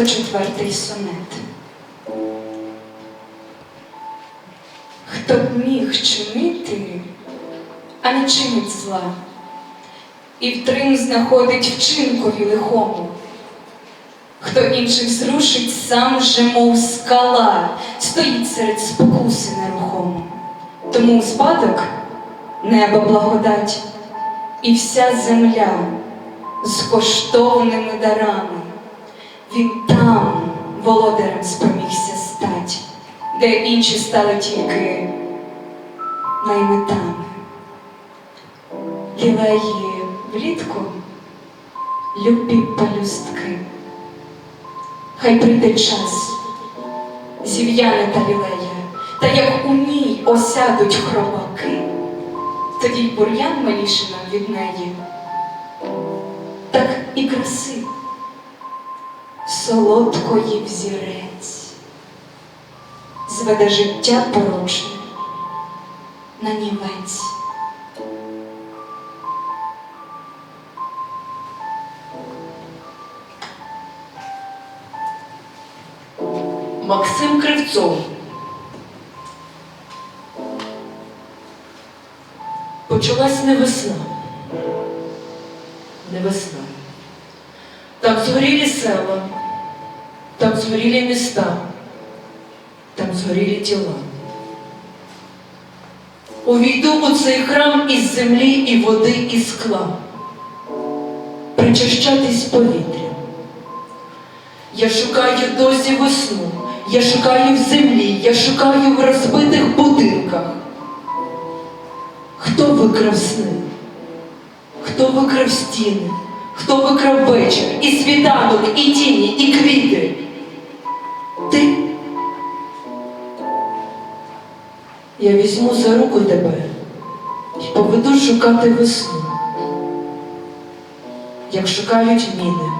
94-й сонет. Хто б міг чинити, а не чинить зла, і втрим знаходить вчинкові лихому. Хто інших зрушить, сам же, мов скала, стоїть серед спокуси нерухомо. Тому спадок небо благодать, і вся земля з коштовними дарами. Він там володарем спромігся стать, де інші стали тільки наймитами. Лілеї влітку любі пелюстки. Хай прийде час, зів'яне та лілея, та як у ній осядуть хробаки, тоді й бур'ян маліше нам від неї, так і краси солодкої взірець, зведе життя порочне на нівець. Максим Кривцов. Почалась не весна. Не весна. Там згорілі села, згорілі міста, там згорілі тіла. Увійду у цей храм із землі і води і скла, причащатись повітрям. Я шукаю досі весну, я шукаю в землі, я шукаю в розбитих будинках. Хто викрав сни? Хто викрав стіни? Хто викрав вечір, і світанок, і тіні, і квіти? Я візьму за руку тебе і поведу шукати весну, як шукають міни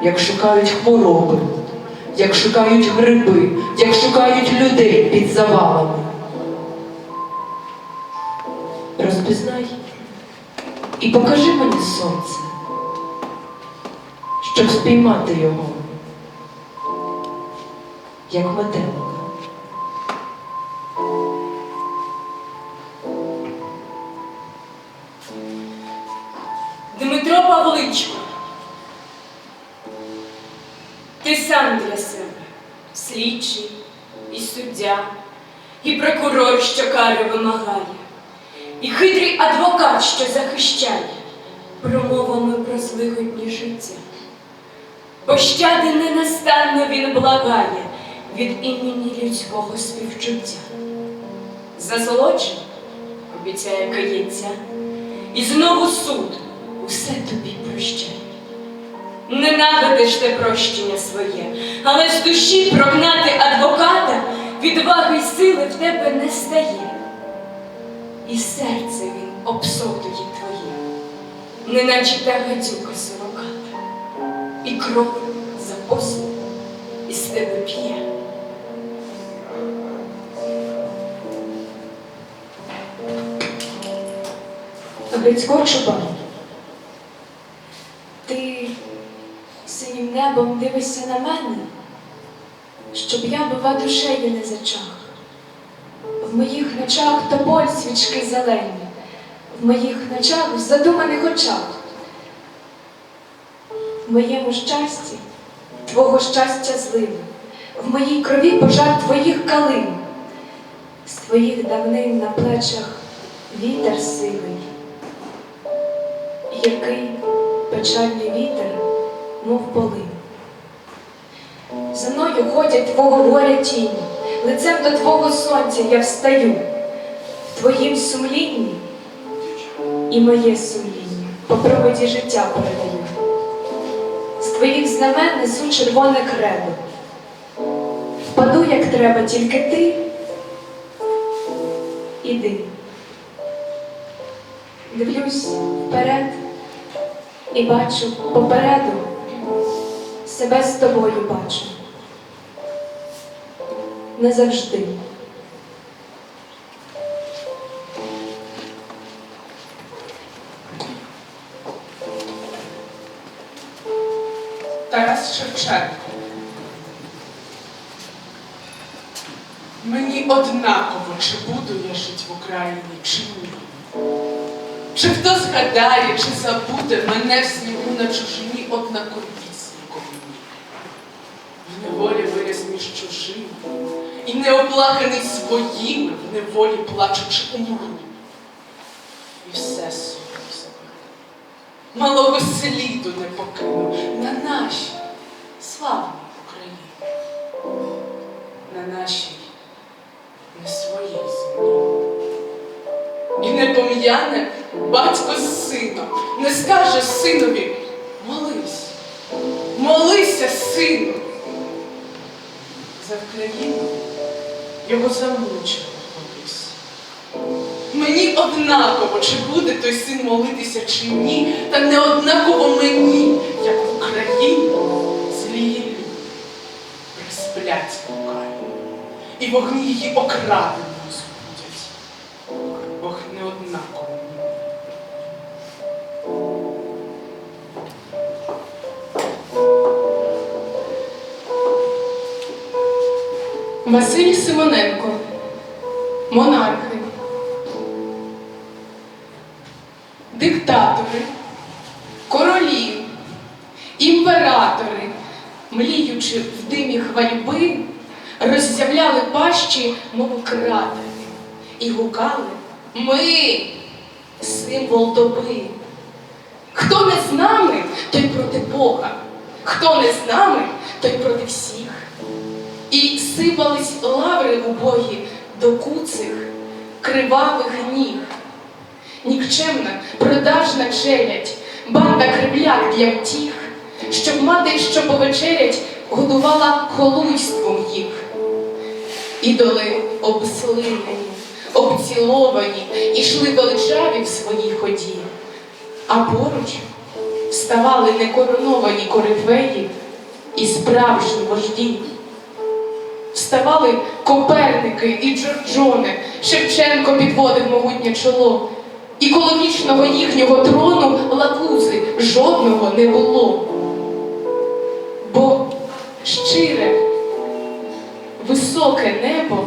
як шукають хвороби, як шукають гриби, як шукають людей під завалами. Розпізнай і покажи мені сонце, щоб спіймати його, як метелика. Дмитро Павличко, ти сам для себе слідчий і суддя, і прокурор, що кари вимагає, і хитрий адвокат, що захищає промовами про злигодні життя. Пощади ненастанно він благає від імені людського співчуття. За злочин обіцяє кається, і знову суд усе тобі прощає. Ненавидиш те прощення своє, але з душі прогнати адвоката відваги й сили в тебе не стає. І серце він обсотує твоє, неначе та гадюка сороката, і кров за послуг Грицько Чубан. Ти синім небом дивишся на мене, щоб я, бува, душею не зачах. В моїх ночах тополь свічки зелені, в моїх ночах в задуманих очах. В моєму щасті твого щастя злина, в моїй крові пожар твоїх калин, з твоїх давнин на плечах вітер сивий який печальний вітер, мов полин. За мною ходять твого горя тіні, лицем до твого сонця я встаю, в твоїм сумлінні і моє сумління по проводі життя передаю. З твоїх знамен несу червоне кредо. Впаду, як треба, тільки ти іди. Дивлюсь вперед і бачу попереду, себе з тобою бачу. Не завжди. Тарас Шевченко. Мені однаково, чи буду я жити в Україні, чи ні. Чи хто згадає, чи забуде мене в снігу на чужині однаковісінько мені. В неволі виріс між чужими, і неоплаканий своїми, в неволі плачучи умру. І все собі заберу. Малого сліду не покину на нашій славній Україні, на нашій не своїй землі. І не пом'яне батько з сином, не скаже синові, молись, молися, сину. За Вкраїну його замучили колись. Мені однаково, чи буде той син молитися чи ні, та не однаково мені, як в Україні злії люди присплять руками, і вогні її окрадено Василь Симоненко, монархи, диктатори, королі, імператори, мліючи в димі хвальби, роззявляли пащі, мов кратери, і гукали Ми символ доби. Хто не з нами, той проти Бога, хто не з нами, той проти всіх. І сипались лаври убогі до куцих, кривавих ніг. Нікчемна, продажна челядь, банда кривляк для втіх, щоб мати, що повечерять, годувала холуйством їх. Ідоли обслинені, обціловані, ішли величаві в своїй ході, а поруч ставали некороновані корифеї і справжні вожді. Вставали Коперники і Джорджони, Шевченко підводив могутнє чоло, і коло вічного їхнього трону лакузи жодного не було. Бо щире, високе небо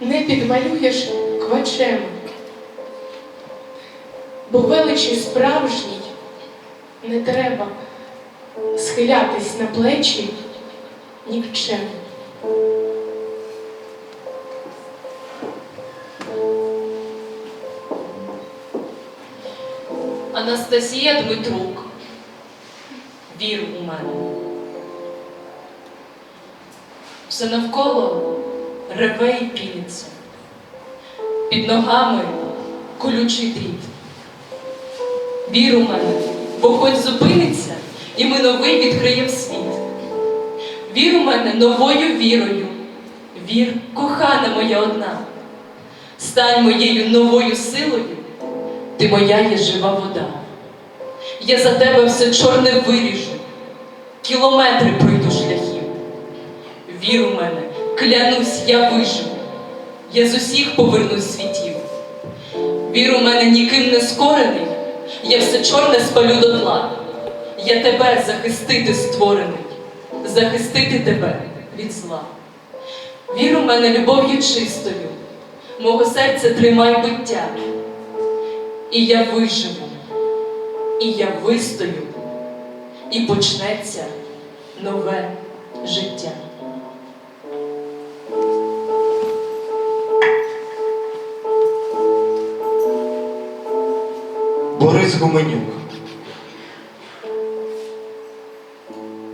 не підмалюєш квачем, бо величі справжній не треба схилятись на плечі нікчем. Анастасія Дмитрук. Вір у мене. Все навколо реве і піниться. Під ногами колючий дріт. Вір у мене, бо хоч зупиниться, і ми новий відкриєм світ. Вір у мене новою вірою. Вір, кохана моя одна. Стань моєю новою силою. Ти моя є жива вода. Я за тебе все чорне виріжу, кілометри пройду шляхів. Вір у мене, клянусь, я виживу, я з усіх повернусь світів. Вір у мене ніким не скорений, я все чорне спалю до тла. Я тебе захистити створений, захистити тебе від зла. Вір у мене любов'ю чистою, мого серця тримай биття. І я виживу, і я вистою, і почнеться нове життя. Борис Гуменюк.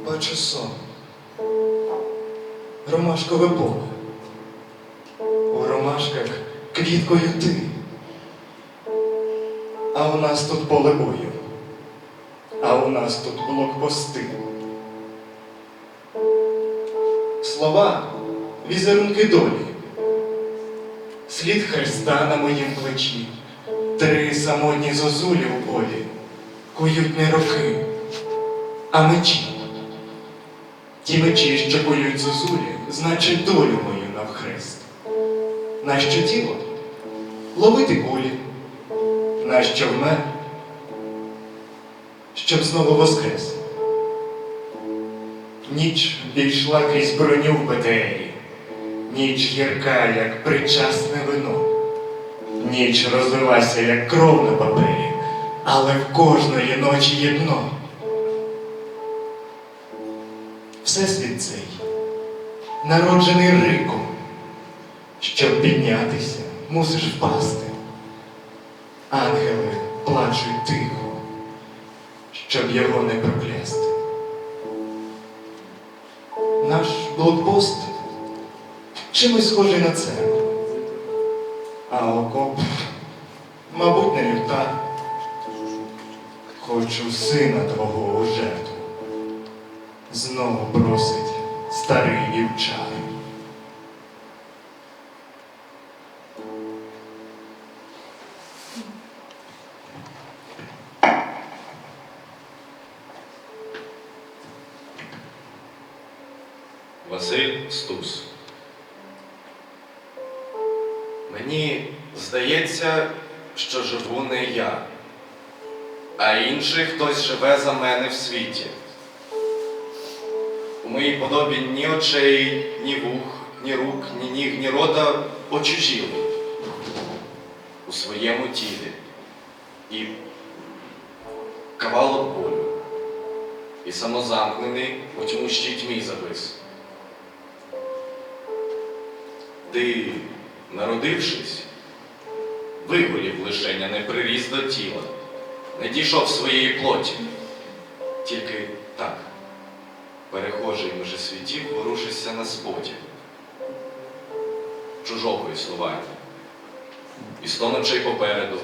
Бачу сон. Ромашкове поле. У ромашках квіткою ти. А у нас тут поле бою. А у нас тут блокпости. Слова візерунки долі. Слід хреста на моїм плечі. Три самотні зозулі у полі кують не роки, а мечі. Ті мечі, що кують зозулі, значить долю мою навхрест. Нащо тіло? Ловити кулі, нащо вмер, щоб знову воскрес. Ніч війшла крізь броню в БТРі, ніч гірка, як причасне вино. Ніч розлилася, як кров на папері, але в кожної ночі є дно. Всесвіт цей народжений риком. Щоб піднятися, мусиш впасти. Ангели плачуть тихо, щоб його не проклясти. Наш блокпост чимось схожий на церкву, а окоп, мабуть, не люта. Хочу сина твого у жертву. Знову просить старий вівчар. Я, а інший хтось живе за мене в світі. У моїй подобі ні очей, ні вух, ні рук, ні ніг, ні рота очужіли у своєму тілі. І кавалок болю, і самозамкнений у тьмущій тьмі завис. Ти, народившись, вигорів лишення не приріс до тіла, не дійшов своєї плоті. Тільки так, перехожий межи світів, ворушишся на споті чужого існування. І сто ночей попереду,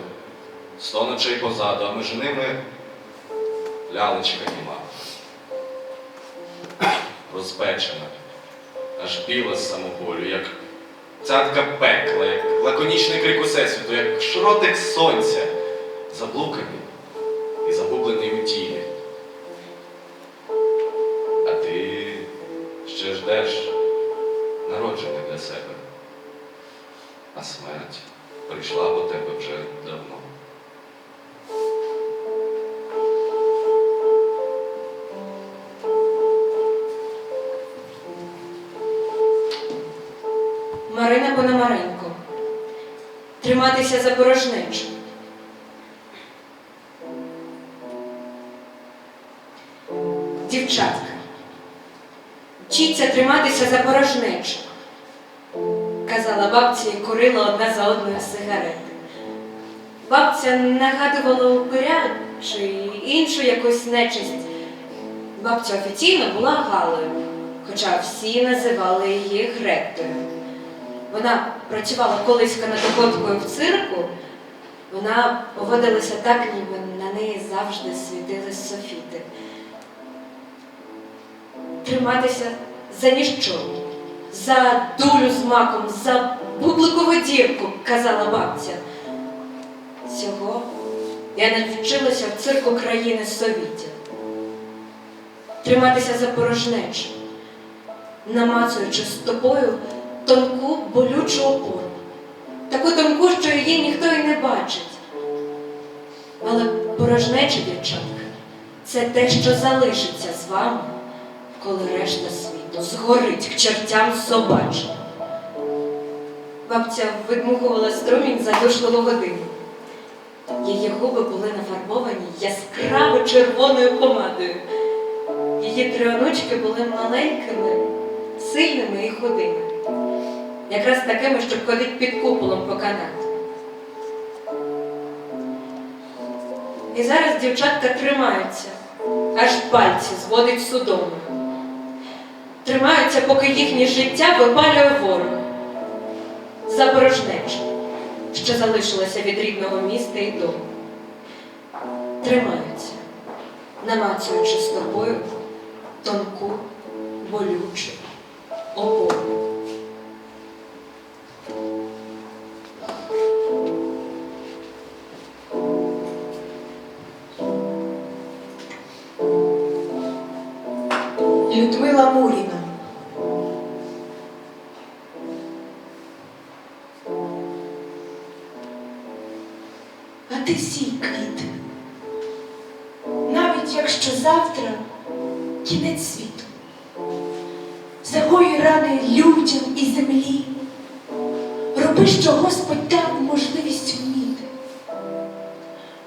сто ночей позаду, а між ними лялечка німа. Розпечена, аж біла з самоболю, як цятка пекла, як лаконічний крик усесвіту, як шротик сонця, заблуканий Триматися за порожнечу. Дівчатка. Вчіться триматися за порожнечу. Казала бабця і курила одна за одною сигарети. Бабця нагадувала упиря чи іншу якусь нечисть. Бабця офіційно була Галою, хоча всі називали її Гректою. Вона працювала колись канатоходкою в цирку, вона поводилася так, ніби на неї завжди світили софіти. Триматися за ніщо, за дулю з маком, за бубликову дірку, казала бабця. Цього я навчилася в цирку країни Совітів. Триматися за порожнечу, намацуючи стопою тонку болючу опору. Таку тонку, що її ніхто і не бачить. Але порожнеча, дівчатка, це те, що залишиться з вами, коли решта світу згорить к чертям собачим. Бабця видмухувала струмінь задушливу годину. Її губи були нафарбовані яскраво червоною помадою. Її три онучки були маленькими, сильними і худими якраз такими, що ходить під куполом по канату. І зараз дівчатка тримаються, аж пальці зводить судому. Тримаються, поки їхнє життя випалює ворог. Заборожнечу, що залишилося від рідного міста і дому. Тримаються, намацуючи стопою тонку, болючу опору. А ти сій, квіти. Навіть якщо завтра кінець світу, загоюй рани людям і землі. Роби, що Господь дав можливість вміти.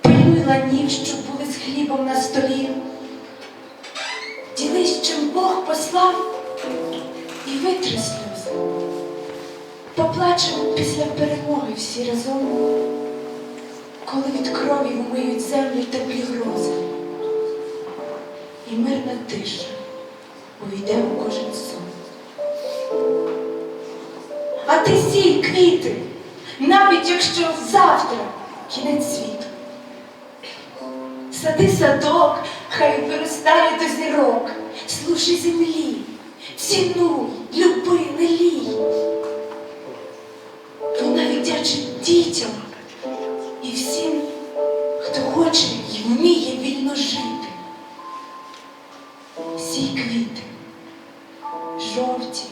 Пильнуй ланів, щоб були з хлібом на столі. Ділись, чим Бог послав, і витри сльози. Поплачемо після перемоги всі разом, коли від крові вмиють землю теплі грози. І мирна тиша увійде у кожен сон. А ти сій квіти, навіть якщо завтра кінець світу. Сади садок, хай виростає до зірок, слушай землі, цінуй, люби, не лій. Вона віддячить дітям всім, хто хоче і вміє вільно жити. Всі квіти, жовті,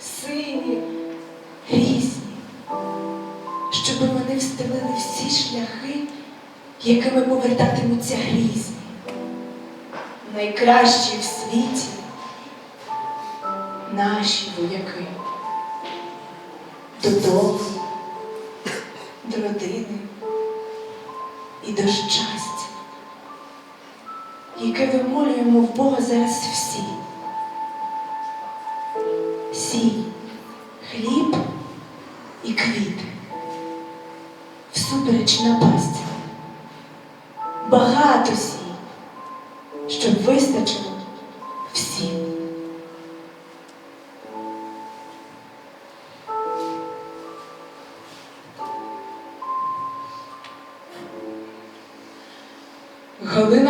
сині, різні, щоб вони встелили всі шляхи, якими повертатимуться грізні. Найкращі в світі наші вояки. Додому, до родини і до щастя, яке вимолюємо в Бога зараз всі. Сій, хліб і квіти, всупереч напасть, Багато сій, щоб вистачило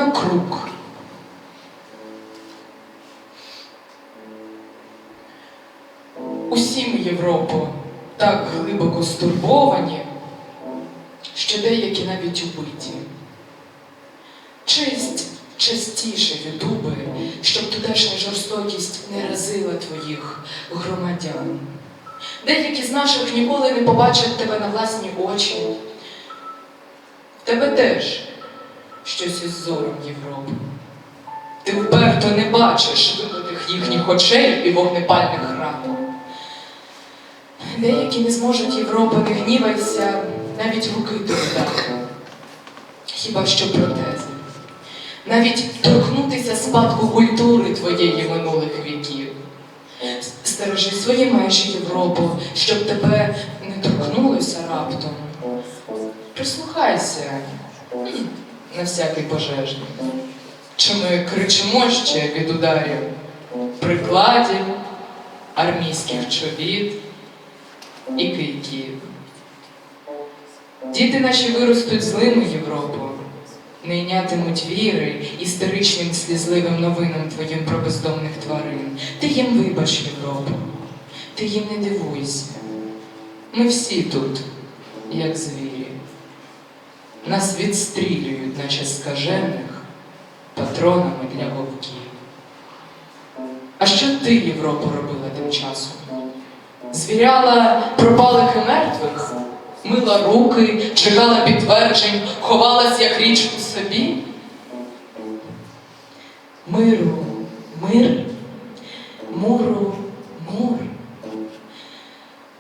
Галина Крук. Усі ми, Європо, так глибоко стурбовані, що деякі навіть убиті. Честь частіше відуби, щоб тутешня жорстокість не разила твоїх громадян. Деякі з наших ніколи не побачать тебе на власні очі. Тебе теж щось із зором Європи. Ти вперто не бачиш вибитих їхніх очей і вогнепальних ран. Деякі не зможуть Європи, не гнівайся, навіть руки додати. Хіба що протези. Навіть торкнутися спадку культури твоєї минулих віків. Стережи свої межі Європу, щоб тебе не торкнулося раптом. Прислухайся на всякий пожежний. Чи ми кричимо ще від ударів прикладів, армійських чобіт і кийків. Діти наші виростуть злими Європу, не йнятимуть віри історичним слізливим новинам твоїм про бездомних тварин. Ти їм вибач, Європу, ти їм не дивуйся. Ми всі тут, як звірі. Нас відстрілюють, наче скажених, патронами для вовків. А що ти, Європа, робила тим часом? Звіряла пропалих і мертвих, мила руки, чекала підтверджень, ховалась як річ у собі? Миру, мир, муру, мур.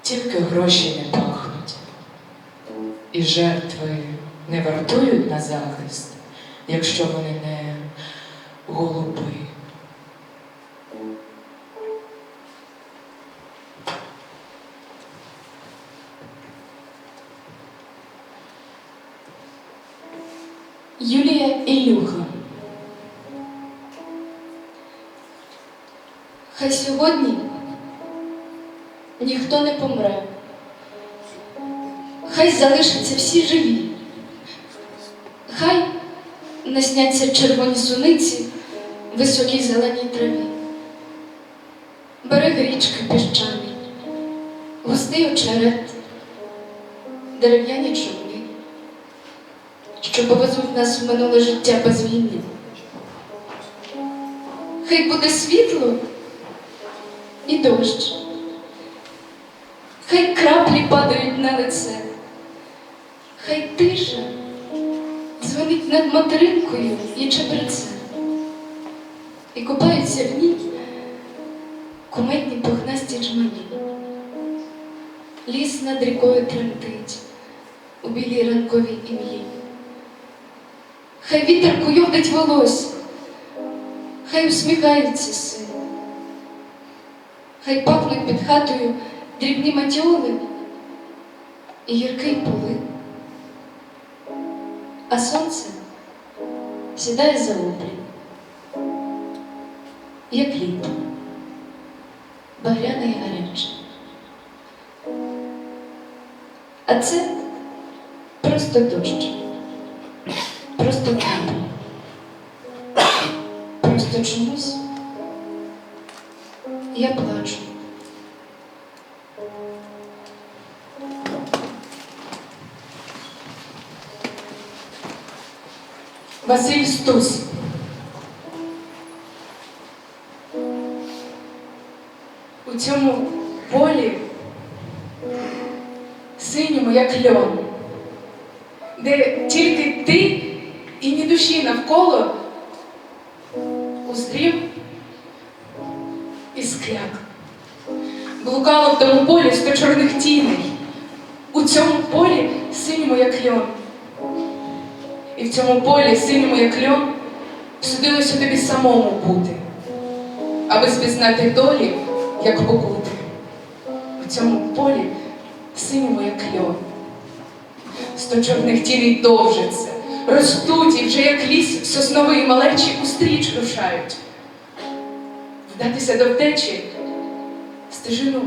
Тільки гроші не пахнуть. І жертви не вартують на захист, якщо вони не голуби. Юлія Ілюха. Хай сьогодні ніхто не помре. Хай залишаться всі живі. Хай насняться червоні суниці в високій зеленій траві. Берег річки піщаний, густий очерет, дерев'яні човни що повезуть нас в минуле життя без війни. Хай буде світло і дощ. Хай краплі падають на лице, хай тиша дзвонить над материнкою і чебрецем, і купаються в ній куметні пухнасті джмелі. Ліс над рікою тремтить у білій ранковій ім'ї. Хай вітер куйовдить волосся, хай усміхаються сини, хай пахнуть під хатою дрібні матіоли і гіркий полин. А сонце сідає за обрій, як літо, багряне і гаряче. А це просто дощ, просто капля, просто чомусь я плачу. Василь Стус. У цьому полі синьому, як льон, де тільки ти і ні душі навколо узрів і скляк. Блукало в тому полі сто чорних тіней. У цьому полі синьому, як льон. І в цьому полі, синьому, як льон, судилося тобі самому бути, аби спізнати долі, як покути. У цьому полі, синьому, як льон. Сто чорних тіней довжаться, ростуть і вже як ліс сосновий малечі устріч рушають. Вдатися до втечі, стежину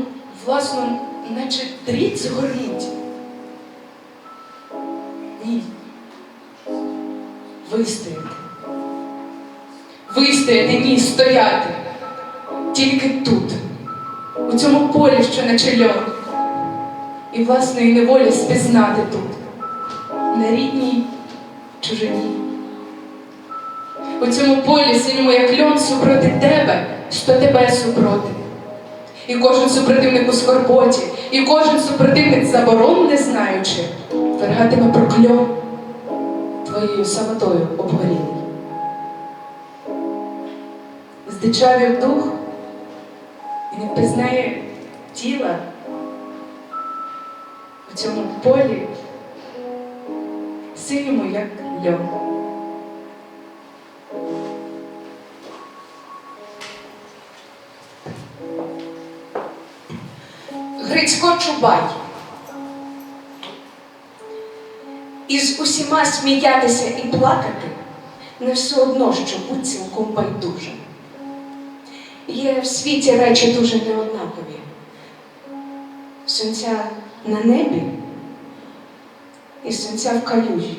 власну, наче дріт згорнуть. Ні вистояти. Вистояти, ні, стояти. Тільки тут, у цьому полі, що наче льон. І власної неволі спізнати тут, на рідній чужині. У цьому полі синьому, як льон, супроти тебе, що тебе супроти. І кожен супротивник у скорботі, і кожен супротивник заборон не знаючи, вергатиме прокльон твоєю самотою обгорілий. Здичавів дух і не пізнає тіла у цьому полі, синьому, як льон. Грицько Чубай. Із усіма сміятися і плакати не все одно, що будь цілком байдужим. Є в світі речі дуже неоднакові. Сонця на небі і сонця в калюжі.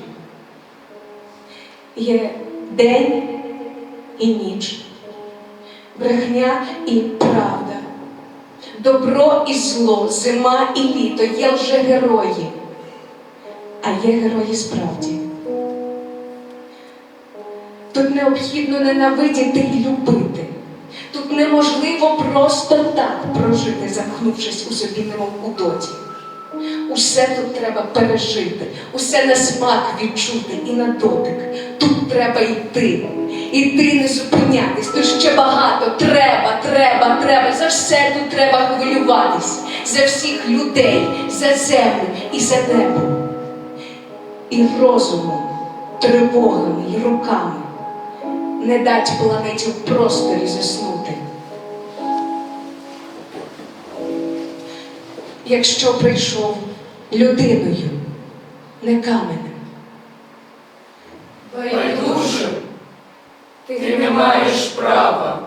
Є день і ніч, брехня і правда, добро і зло, зима і літо, є вже герої а є герої справді. Тут необхідно ненавидіти і любити. Тут неможливо просто так прожити, замкнувшись у собі немов у доті. Усе тут треба пережити, усе на смак відчути і на дотик. Тут треба йти, іти не зупинятись. Тут ще багато треба, треба, треба. За все тут треба хвилюватись, за всіх людей, за землю і за небо і розумом, тривогами і руками не дать планеті в просторі заснути. Якщо прийшов людиною, не каменем, Байдуже, ти не маєш права